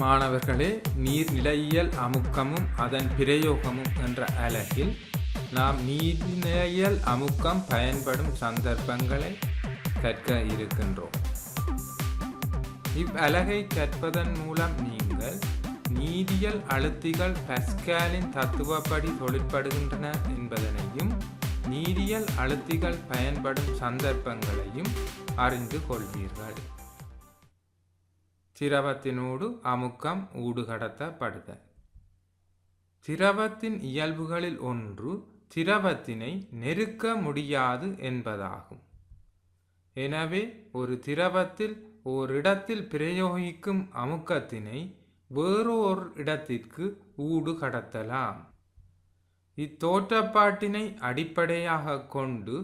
மாணவர்களே நீர்நிலையியல் அமுக்கமும் அதன் பிரயோகமும் என்ற அலகில் நாம் நீர்நிலையியல் அமுக்கம் பயன்படும் சந்தர்ப்பங்களை கற்க இருக்கின்றோம். இவ்வலகை கற்பதன் மூலம் நீங்கள் நீரியல் அழுத்திகள் பஸ்காலின் தத்துவப்படி தொழிற்படுகின்றன என்பதனையும் நீரியல் அழுத்திகள் பயன்படும் சந்தர்ப்பங்களையும் அறிந்து கொள்வீர்கள். திரவத்தினோடு அமுக்கம் ஊடுகடத்தப்படுத திரவத்தின் இயல்புகளில் ஒன்று திரவத்தினை நெருக்க முடியாது என்பதாகும். எனவே ஒரு திரவத்தில் ஓரிடத்தில் பிரயோகிக்கும் அமுக்கத்தினை வேறொரு இடத்திற்கு ஊடு கடத்தலாம் இத்தோற்றப்பாட்டினை அடிப்படையாக கொண்டு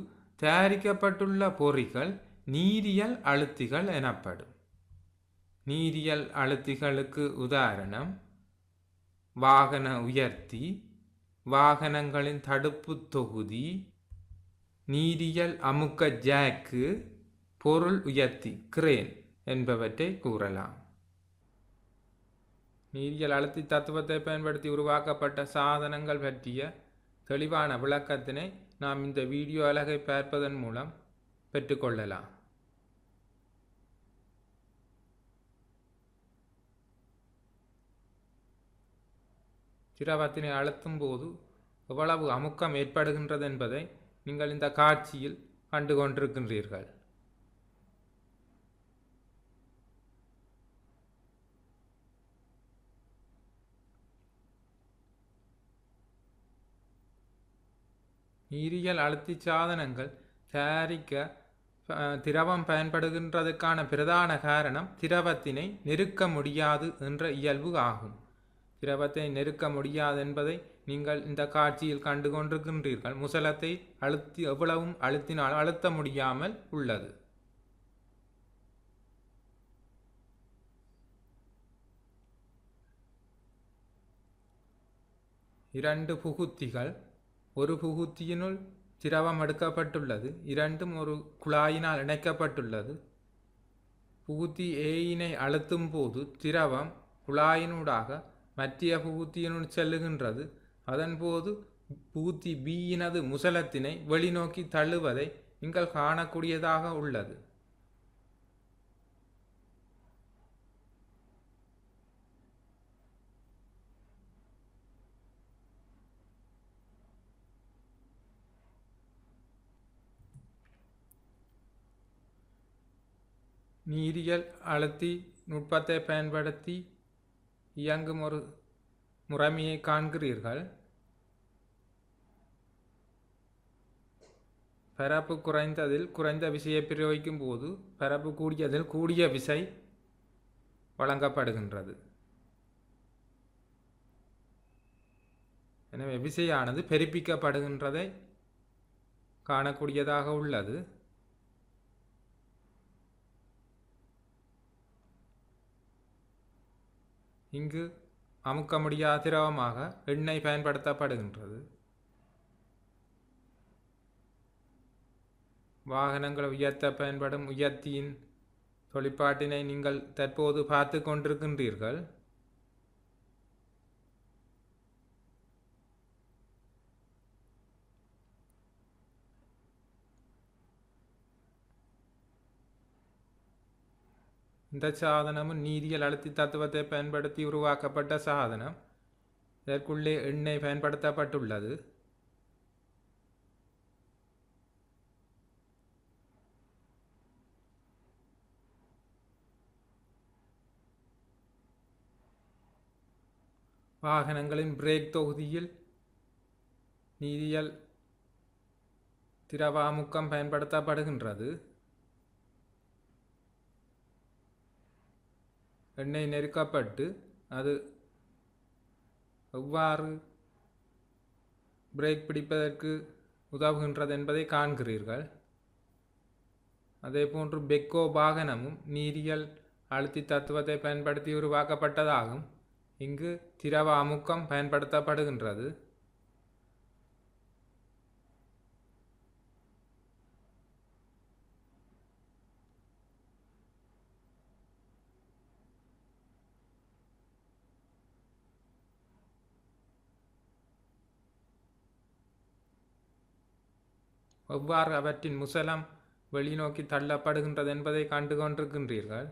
தயாரிக்கப்பட்டுள்ள பொறிகள் நீரியல் அழுத்திகள் எனப்படும். நீரியல் அழுத்திகளுக்கு உதாரணம் வாகன உயர்த்தி வாகனங்களின் தடுப்பு தொகுதி நீரியல் அமுக்க ஜாக்கு பொருள் உயர்த்தி கிரேன் என்பவற்றை கூறலாம். நீரியல் அழுத்தி தத்துவத்தை பயன்படுத்தி உருவாக்கப்பட்ட சாதனங்கள் பற்றிய தெளிவான விளக்கத்தினை நாம் இந்த வீடியோ அலகை பார்ப்பதன் மூலம் பெற்றுக்கொள்ளலாம். திரவத்தினை அழுத்தும் போது எவ்வளவு அமுக்கம் ஏற்படுகின்றது என்பதை நீங்கள் இந்த காட்சியில் கண்டு கொண்டிருக்கின்றீர்கள். நீரியல் அழுத்தி சாதனங்கள் தயாரிக்க திரவம் பயன்படுகின்றதுக்கான பிரதான காரணம் திரவத்தினை நெருக்க முடியாது என்ற இயல்பு ஆகும். திரவத்தை நெருக்க முடியாது என்பதை நீங்கள் இந்த காட்சியில் கண்டு கொண்டிருக்கின்றீர்கள் முசலத்தை அழுத்தி எவ்வளவும் அழுத்தினால் அழுத்த முடியாமல் உள்ளது. இரண்டு புகுத்திகள் ஒரு புகுத்தியினுள் திரவம் எடுக்கப்பட்டுள்ளது இரண்டும் ஒரு குழாயினால் இணைக்கப்பட்டுள்ளது. புகுத்தி ஏயினை அழுத்தும் போது திரவம் குழாயினூடாக மத்திய புகுத்தியினுள் செல்லுகின்றது. அதன்போது பூத்தி பீயினது முசலத்தினை வெளிநோக்கி தள்ளுவதை நீங்கள் காணக்கூடியதாக உள்ளது. நீரியல் அழுத்தி நுட்பத்தை பயன்படுத்தி இயங்கும் ஒரு முறைமையை காண்கிறீர்கள். பரப்பு குறைந்ததில் குறைந்த விசையை பிரயோகிக்கும் போது பரப்பு கூடியதில் கூடிய விசை வழங்கப்படுகின்றது. எனவே விசையானது பெருப்பிக்கப்படுகின்றதை காணக்கூடியதாக உள்ளது. இங்கு அமுக்க முடியாத திரவமாக எண்ணெய் பயன்படுத்தப்படுகின்றது. வாகனங்களை உயர்த்த பயன்படும் உயர்த்தியின் தொழிற்பாட்டினை நீங்கள் தற்போது பார்த்து கொண்டிருக்கின்றீர்கள். இந்த சாதனமும் நீரியல் அழுத்தி தத்துவத்தை பயன்படுத்தி உருவாக்கப்பட்ட சாதனம். இதற்குள்ளே எண்ணெய் பயன்படுத்தப்பட்டுள்ளது. வாகனங்களின் பிரேக் தொகுதியில் நீரியல் திரவாமுக்கம் பயன்படுத்தப்படுகின்றது. எண்ணெய் நெருக்கப்பட்டு அது எவ்வாறு பிரேக் பிடிப்பதற்கு உதவுகின்றது என்பதை காண்கிறீர்கள். அதேபோன்று பெக்கோ வாகனமும் நீரியல் அழுத்தி தத்துவத்தை பயன்படுத்தி உருவாக்கப்பட்டதாகும். இங்கு திரவ அமுக்கம் பயன்படுத்தப்படுகின்றது. எவ்வாறு அவற்றின் முசலம் வெளிநோக்கி தள்ளப்படுகின்றது என்பதை கண்டு கொண்டிருக்கின்றீர்கள்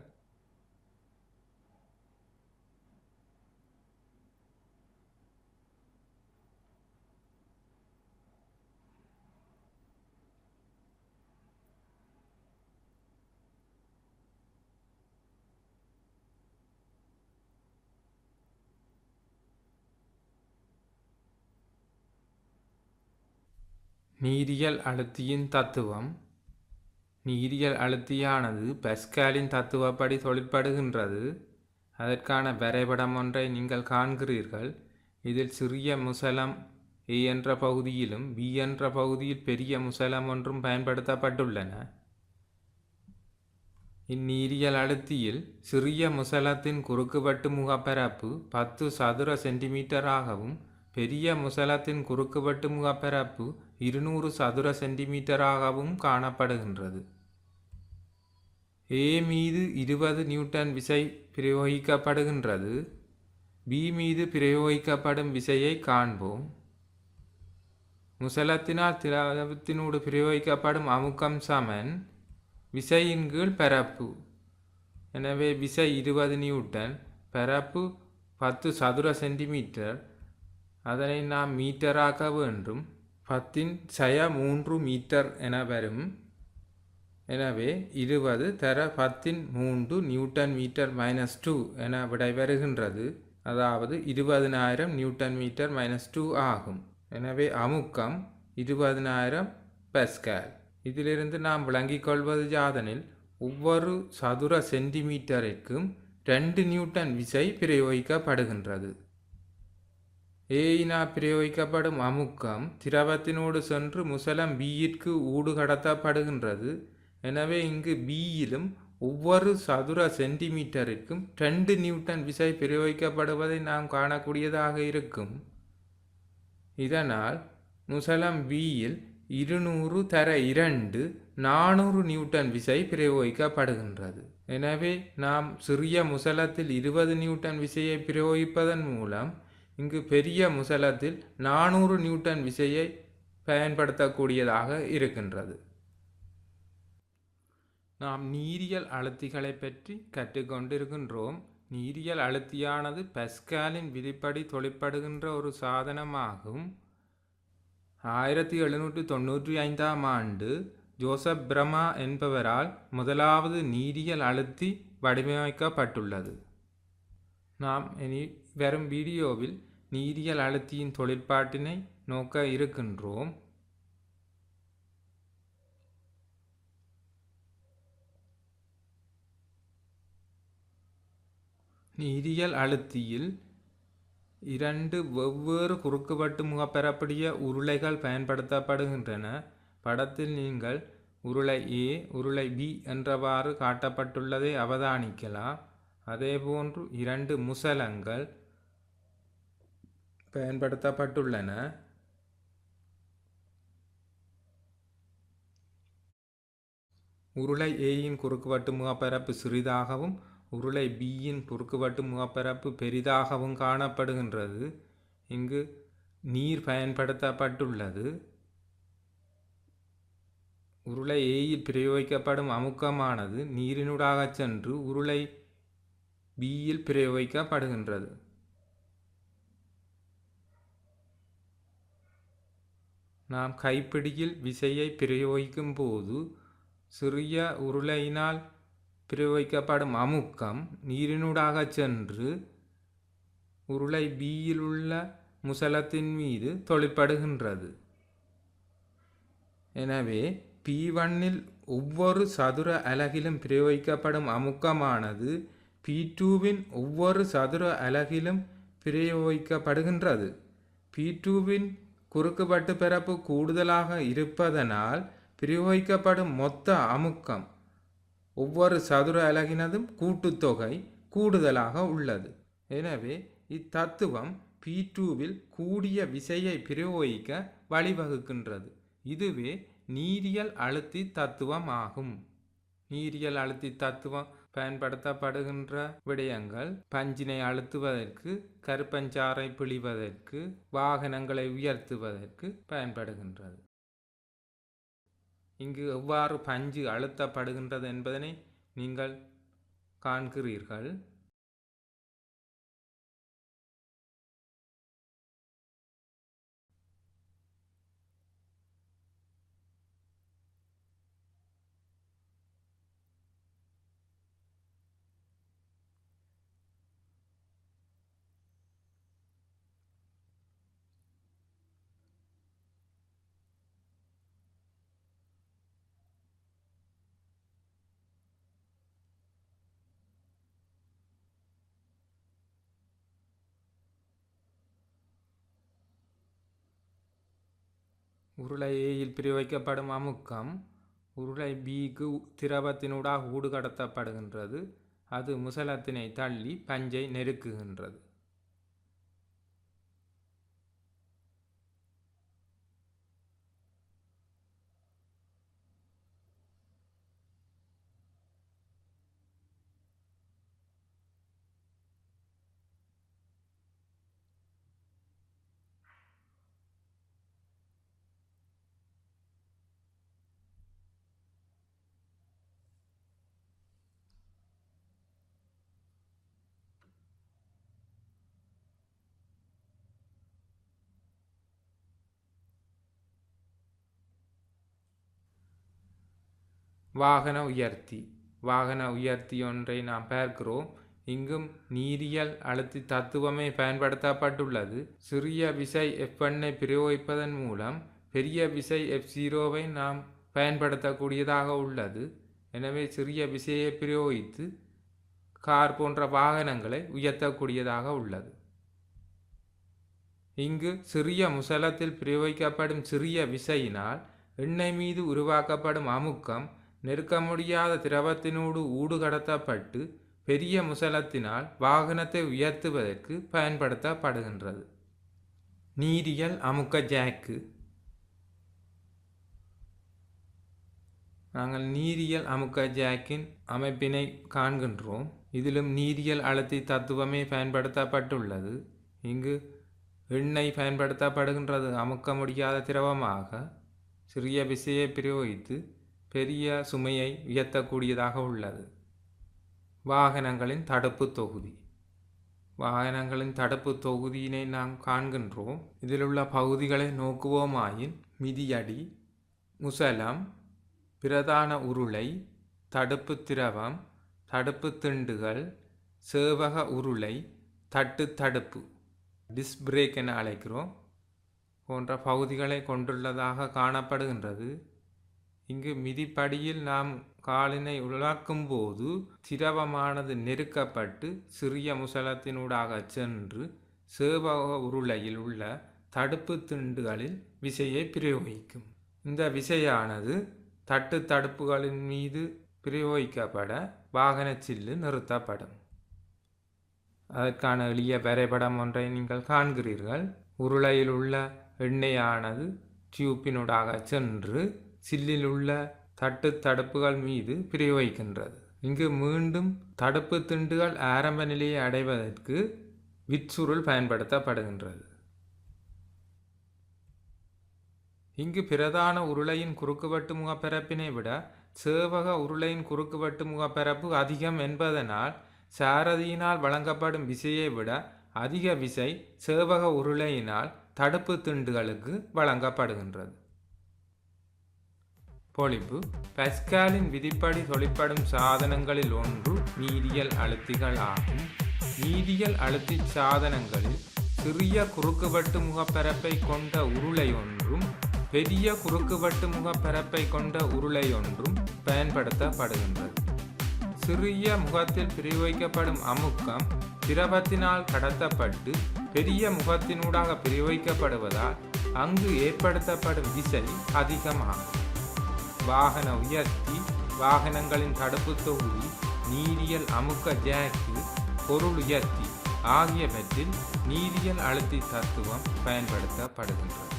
நீரியல் அழுத்தியின் தத்துவம். நீரியல் அழுத்தியானது பெஸ்காலின் தத்துவப்படி தொழிற்படுகின்றது. அதற்கான வரைபடம் ஒன்றை நீங்கள் காண்கிறீர்கள். இதில் சிறிய முசலம் ஏ என்ற பகுதியிலும் பி என்ற பகுதியில் பெரிய முசலம் ஒன்றும் பயன்படுத்தப்பட்டுள்ளன. இந்நீரியல் அழுத்தியில் சிறிய முசலத்தின் குறுக்குவெட்டு முகப்பரப்பு பத்து சதுர சென்டிமீட்டராகவும் பெரிய முசலத்தின் குறுக்குவெட்டு முகப்பரப்பு இருநூறு சதுர சென்டிமீட்டராகவும் காணப்படுகின்றது. ஏ மீது இருபது நியூட்டன் விசை பிரயோகிக்கப்படுகின்றது. பி மீது பிரயோகிக்கப்படும் விசையை காண்போம். முசலத்தினால் திரவத்தினோடு பிரயோகிக்கப்படும் அமுக்கம் சமன். விசையின் கீழ் பரப்பு. எனவே விசை இருபது நியூட்டன் பரப்பு பத்து சதுர சென்டிமீட்டர் அதனை நாம் மீட்டராக்க வேண்டும். பத்தின் சய மூன்று மீட்டர் என வரும். எனவே இருபது தர பத்தின் மூன்று நியூட்டன் மீட்டர் மைனஸ் டூ என விடை வருகின்றது அதாவது இருபதினாயிரம் நியூட்டன் மீட்டர் மைனஸ் டூ ஆகும். எனவே அமுக்கம் இருபதினாயிரம் பெஸ்கால். இதிலிருந்து நாம் விளங்கிக் கொள்வது யாதனில் ஒவ்வொரு சதுர சென்டிமீட்டருக்கும் ரெண்டு நியூட்டன் விசை பிரயோகிக்கப்படுகின்றது. ஏயினா பிரயோகிக்கப்படும் அமுக்கம் திரவத்தினோடு சென்று முசலம் பியிற்கு ஊடு கடத்தப்படுகின்றது. எனவே இங்கு பியிலும் ஒவ்வொரு சதுர சென்டிமீட்டருக்கும் ரெண்டு நியூட்டன் விசை பிரயோகிக்கப்படுவதை நாம் காணக்கூடியதாக இருக்கும். இதனால் முசலம் பியில் இருநூறு தர இரண்டு நானூறு நியூட்டன் விசை பிரயோகிக்கப்படுகின்றது. எனவே நாம் சிறிய முசலத்தில் இருபது நியூட்டன் விசையை பிரயோகிப்பதன் மூலம் இங்கு பெரிய முசலத்தில் நானூறு நியூட்டன் விசையை பயன்படுத்தக்கூடியதாக இருக்கின்றது. நாம் நீரியல் அழுத்திகளை பற்றி கற்றுக்கொண்டிருக்கின்றோம். நீரியல் அழுத்தியானது பெஸ்காலின் விதிப்படி தொழிற்படுகின்ற ஒரு சாதனமாகும். ஆயிரத்தி எழுநூற்றி தொண்ணூற்றி ஐந்தாம் ஆண்டு ஜோசப் பிரமா என்பவரால் முதலாவது நீரியல் அழுத்தி வடிவமைக்கப்பட்டுள்ளது. நாம் இனி வரும் வீடியோவில் நீரியல் அழுத்தியின் தொழிற்பாட்டினை நோக்க இருக்கின்றோம். நீரியல் அழுத்தியில் இரண்டு வெவ்வேறு குறுக்குவட்டு முகப்பெறப்படிய உருளைகள் பயன்படுத்தப்படுகின்றன. படத்தில் நீங்கள் உருளை ஏ உருளை பி என்றவாறு காட்டப்பட்டுள்ளதை அவதானிக்கலாம். அதேபோன்று இரண்டு முசலங்கள் பயன்படுத்தப்பட்டுள்ளன. உருளை ஏயின் குறுக்குவட்டு முகப்பரப்பு சிறிதாகவும் உருளை பியின் குறுக்குவட்டு முகப்பரப்பு பெரிதாகவும் காணப்படுகின்றது. இங்கு நீர் பயன்படுத்தப்பட்டுள்ளது. உருளை ஏயில் பிரயோகிக்கப்படும் அமுக்கமானது நீரினூடாகச் சென்று உருளை பியில் பிரயோகிக்கப்படுகின்றது. நாம் கைப்பிடியில் விசையை பிரயோகிக்கும் போது சிறிய உருளையினால் பிரயோகிக்கப்படும் அமுக்கம் நீரினூடாகச் சென்று உருளை பியில் உள்ள முசலத்தின் மீது தொழிற்படுகின்றது. எனவே பி ஒன்னில் ஒவ்வொரு சதுர அலகிலும் பிரயோகிக்கப்படும் அமுக்கமானது பி டூவின் ஒவ்வொரு சதுர அலகிலும் பிரயோகிக்கப்படுகின்றது. பி டூவின் குறுக்குவட்டு பிறப்பு கூடுதலாக இருப்பதனால் பிரயோகிக்கப்படும் மொத்த அமுக்கம் ஒவ்வொரு சதுர அலகினதும் கூட்டுத்தொகை கூடுதலாக உள்ளது. எனவே இத்தத்துவம் பி டூவில் கூடிய விசையை பிரயோகிக்க வழிவகுக்கின்றது. இதுவே நீரியல் அழுத்தி தத்துவம் ஆகும். நீரியல் அழுத்தி தத்துவம் பயன்படுத்தப்படுகின்ற விடயங்கள். பஞ்சினை அழுத்துவதற்கு கருப்பஞ்சாறை பிழிவதற்கு வாகனங்களை உயர்த்துவதற்கு பயன்படுகின்றது. இங்கு எவ்வாறு பஞ்சு அழுத்தப்படுகின்றது என்பதனை நீங்கள் காண்கிறீர்கள். உருளை ஏயில் பிரிவைக்கப்படும் அமுக்கம் உருளை பிக்கு திரவத்தினூடாக ஊடுகடத்தப்படுகின்றது அது முசலத்தினை தள்ளி பஞ்சை நெருக்குகின்றது வாகன உயர்த்தி. வாகன உயர்த்தி ஒன்றை நாம் பார்க்கிறோம். இங்கும் நீரியல் அழுத்தி தத்துவமே பயன்படுத்தப்பட்டுள்ளது. சிறிய விசை எஃப் ஒன்னை பிரயோகிப்பதன் மூலம் பெரிய விசை எஃப் ஜீரோவை நாம் பயன்படுத்தக்கூடியதாக உள்ளது. எனவே சிறிய விசையை பிரயோகித்து கார் போன்ற வாகனங்களை உயர்த்தக்கூடியதாக உள்ளது. இங்கு சிறிய முசலத்தில் பிரயோகிக்கப்படும் சிறிய விசையினால் எண்ணெய் மீது உருவாக்கப்படும் அமுக்கம் நெருக்க முடியாத திரவத்தினூடு ஊடுகடத்தப்பட்டு பெரிய முசலத்தினால் வாகனத்தை உயர்த்துவதற்கு பயன்படுத்தப்படுகின்றது. நீரியல் அமுக்க ஜாக்கு. நாங்கள் நீரியல் அமுக்க ஜாக்கின் அமைப்பினை காண்கின்றோம். இதிலும் நீரியல் அழுத்தி தத்துவமே பயன்படுத்தப்பட்டுள்ளது. இங்கு எண்ணெய் பயன்படுத்தப்படுகின்றது அமுக்க முடியாத திரவமாக. சிறிய விசையை பிரயோகித்து பெரிய சுமையை உயர்த்தக்கூடியதாக உள்ளது. வாகனங்களின் தடுப்பு தொகுதி. வாகனங்களின் தடுப்பு தொகுதியினை நாம் காண்கின்றோம். இதிலுள்ள பகுதிகளை நோக்குவோமாயின் மிதியடி முசலம் பிரதான உருளை தடுப்பு திரவம் தடுப்பு திண்டுகள் சேவக உருளை தட்டு தடுப்பு டிஸ் பிரேக் என அழைக்கிறோம். போன்ற பகுதிகளை கொண்டுள்ளதாக காணப்படுகின்றது. இங்கு மிதிப்படியில் நாம் காலினை உலாக்கும் போது திரவமானது நெருக்கப்பட்டு சிறிய முசலத்தினூடாக சென்று சேவக உருளையில் உள்ள தடுப்பு திண்டுகளில் விசையை பிரயோகிக்கும். இந்த விசையானது தட்டு தடுப்புகளின் மீது பிரயோகிக்கப்பட வாகன சில்லு நிறுத்தப்படும். அதற்கான எளிய வரைபடம் ஒன்றை நீங்கள் காண்கிறீர்கள். உருளையில் உள்ள எண்ணெயானது டியூப்பினூடாக சென்று சில்லில் உள்ள தட்டு தடுப்புகள் மீது பிரயோகிக்கின்றது. இங்கு மீண்டும் தடுப்பு திண்டுகள் ஆரம்ப நிலையை அடைவதற்கு விச்சுருள் பயன்படுத்தப்படுகின்றது. இங்கு பிரதான உருளையின் குறுக்குவட்டு முகப்பரப்பினை விட சேவக உருளையின் குறுக்குவட்டு முகப்பரப்பு அதிகம் என்பதனால் சாரதியினால் வழங்கப்படும் விசையை விட அதிக விசை சேவக உருளையினால் தடுப்பு திண்டுகளுக்கு வழங்கப்படுகின்றது. பொழிப்பு பஸ்காலின் விதிப்படி தொழிற்படும் சாதனங்களில் ஒன்று நீரியல் அழுத்திகள் ஆகும். நீரியல் அழுத்தி சாதனங்களில் சிறிய குறுக்குவட்டு முகப்பரப்பை கொண்ட உருளை ஒன்றும் பெரிய குறுக்குவட்டு முகப்பரப்பை கொண்ட உருளை ஒன்றும் பயன்படுத்தப்படுகின்றது. சிறிய முகத்தில் பிரிவைக்கப்படும் அமுக்கம் திரவத்தினால் கடத்தப்பட்டு பெரிய முகத்தினூடாக பிரிவைக்கப்படுவதால் அங்கு ஏற்படுத்தப்படும் விசை அதிகமாகும். வாகன உயர்த்தி வாகனங்களின் தடுப்பு தொகுதி நீரியல் அமுக்க ஜாக்கி பொருள் உயர்த்தி ஆகியவற்றில் நீரியல் அழுத்தி தத்துவம் பயன்படுத்தப்படுகின்றது.